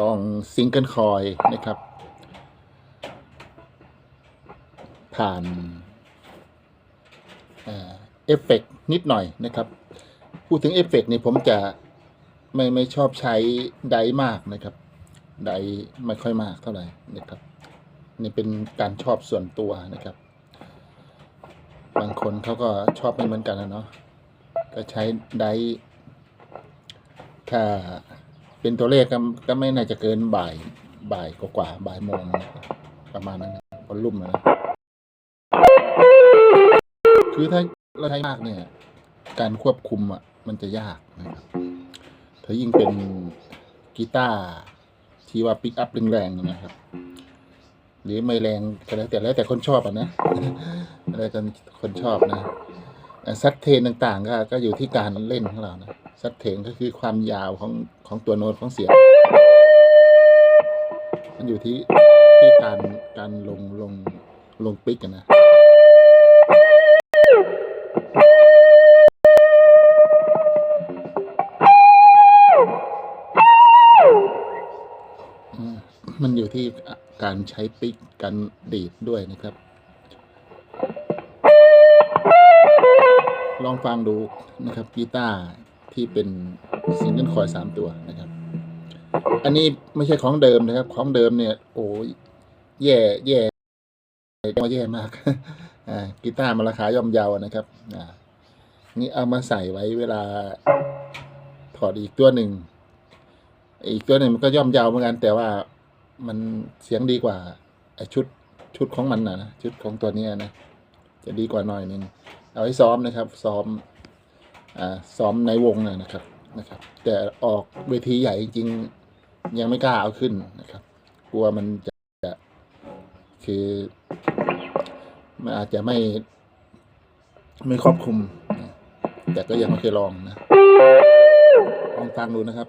ลองซิงเกิลคอยนะครับ ผ่านเอฟเฟกต์นิดหน่อยนะครับ พูดถึงเอฟเฟกต์นี่ผมจะไม่ไม่ชอบใช้ไดมากนะครับ ไดไม่ค่อยมากเท่าไหร่นะครับ นี่เป็นการชอบส่วนตัวนะครับ บางคนเขาก็ชอบไม่เหมือนกันนะเนาะก็ใช้ไดถ้า เป็นตัวเลขก็ก็ไม่น่าจะเกินบ่ายบ่ายกว่าๆบ่ายโมงนะครับประมาณนั้นนะวอลลุ่มนะคือถ้าเราใช้มากเนี่ย การควบคุมอะมันจะยากนะครับถ้ายิ่งเป็นกีตาร์ที่ว่าปิกอัพแรงๆนะครับ หรือไม่แรงก็แล้วแต่แล้วแต่คนชอบอะนะแล้วแต่คนชอบนะซัดเทนต่างๆ ก็ก็อยู่ที่การเล่นของเรานะ ซัดเทนก็คือความยาวของของตัวโน้ตของเสียง มันอยู่ที่ที่การการลงลงลงปิกกันนะมมันอยู่ที่การใช้ปิกการดีดด้วยนะครับ ลองฟังดูนะครับกีตาร์ ที่เป็นซิงเกิลคอยสามตัวนะครับ อันนี้ไม่ใช่ของเดิมนะครับ ของเดิมเนี่ย โอ้ยแย่แย่แย่มากอ่ากีตาร์มันราคาย่อมเยาวนะครับอ่านี่เอามาใส่ไว้เวลาถอดอีกตัวหนึ่ง อีกตัวหนึ่งมันก็ย่อมเยาวเหมือนกัน แต่ว่ามันเสียงดีกว่าไอชุดชุดของมันนะชุดของตัวนี้นะจะดีกว่าหน่อยหนึงเอาไว้ซ้อมนะครับ ซ้อม ซ้อมในวงนะครับนะครับ แต่ออกเวทีใหญ่จริงยังไม่กล้าเอาขึ้นนะครับ กลัวมันจะจะคือมันอาจจะไม่ไม่ครอบคลุม แต่ก็ยังโอเคลองนะลองฟังดูนะครับ